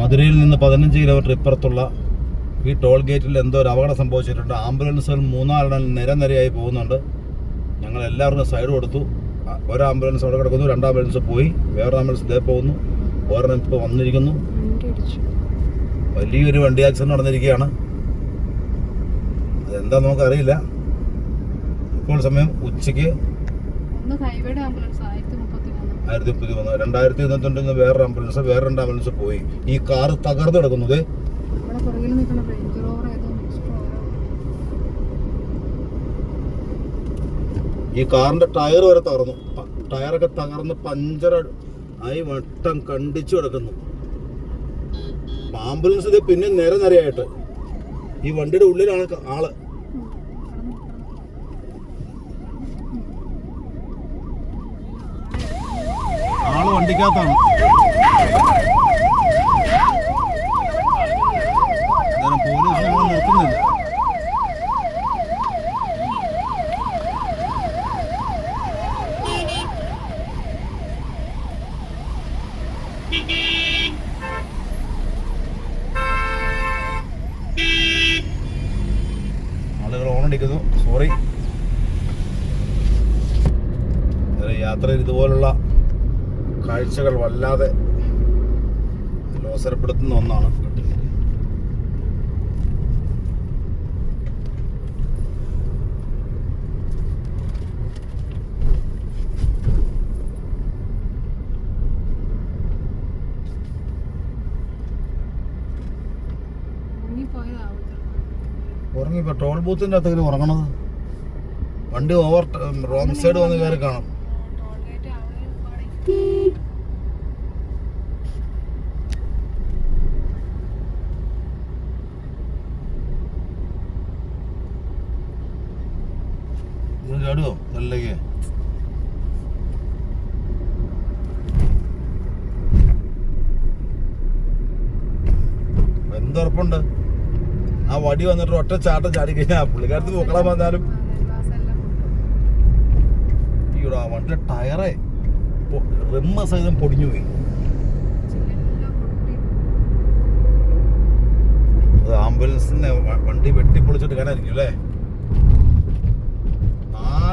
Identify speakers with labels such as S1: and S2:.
S1: മധുരയിൽ നിന്ന് പതിനഞ്ച് കിലോമീറ്റർ ഇപ്പുറത്തുള്ള ഈ ടോൾ ഗേറ്റിൽ എന്തോ ഒരു അപകടം സംഭവിച്ചിട്ടുണ്ട്. ആംബുലൻസുകൾ മൂന്നാലെണ്ണം നിരനിരയായി പോകുന്നുണ്ട്. ഞങ്ങൾ എല്ലാവർക്കും സൈഡ് കൊടുത്തു. ഒരു ആംബുലൻസ് അവിടെ കിടക്കുന്നു രണ്ട് ആംബുലൻസ് പോയി. വേറെ ആംബുലൻസ് ഇതേ പോകുന്നു. ഒരെണ്ണം ഇപ്പോൾ വന്നിരിക്കുന്നു. വലിയൊരു വണ്ടി ആക്സിഡന്റ് നടന്നിരിക്കുകയാണ്. അതെന്താ നമുക്കറിയില്ല. ഇപ്പോൾ സമയം ഉച്ചയ്ക്ക്
S2: ആംബുലൻസ് ആയിരത്തി
S1: ആയിരത്തി മുപ്പത്തി മൂന്ന് രണ്ടായിരത്തി ഇരുപത്തിരണ്ടിൽ വേറൊരു ആംബുലൻസ് വേറെ രണ്ട് ആംബുലൻസ് പോയി. ഈ കാർ തകർന്നു കിടക്കുന്നത്? ഈ കാറിന്റെ ടയർ വരെ തകർന്നു. ടയറൊക്കെ തകർന്ന് പഞ്ചർ ആയി വട്ടം കണ്ടിച്ചു കിടക്കുന്നു. ആംബുലൻസ് ഇത് പിന്നെ നേരെ നിരയായിട്ട് ഈ വണ്ടിയുടെ ഉള്ളിലാണ് ആൾ ആൾ വണ്ടിക്കകത്താണ്. പോലീസ് ആളുകൾ ഓണടിക്കുന്നു സോറി യാത്രയിൽ ഇതുപോലുള്ള കാഴ്ചകൾ വല്ലാതെ ലോസരപ്പെടുത്തുന്ന ഒന്നാണ് ഉറങ്ങി ഇപ്പൊ ടോൾ ബൂത്തിന്റെ അകത്തേക്ക് ഉറങ്ങണത്? വണ്ടി ഓവർ റോങ് സൈഡ് വന്ന് കയറി കാണും
S2: ടോൾ ഗേറ്റ് അവിടെ പാടി
S1: ഇത് ചാടുവോ? നല്ലേക്ക് എന്തുറപ്പുണ്ട്? ആ വടി വന്നിട്ട് ഒറ്റ ചാട്ടം ചാടി കഴിഞ്ഞാൽ പുള്ളിക്കാരത്ത് പൂക്കളം വന്നാലും ഈടാ വണ്ടിയുടെ ടയറേ റിമ്മ സഹിതം പൊടിഞ്ഞു പോയി. ആംബുലൻസിന്റെ വണ്ടി വെട്ടിപ്പൊളിച്ചിട്ട് കാണാതിരിക്കും അല്ലേ?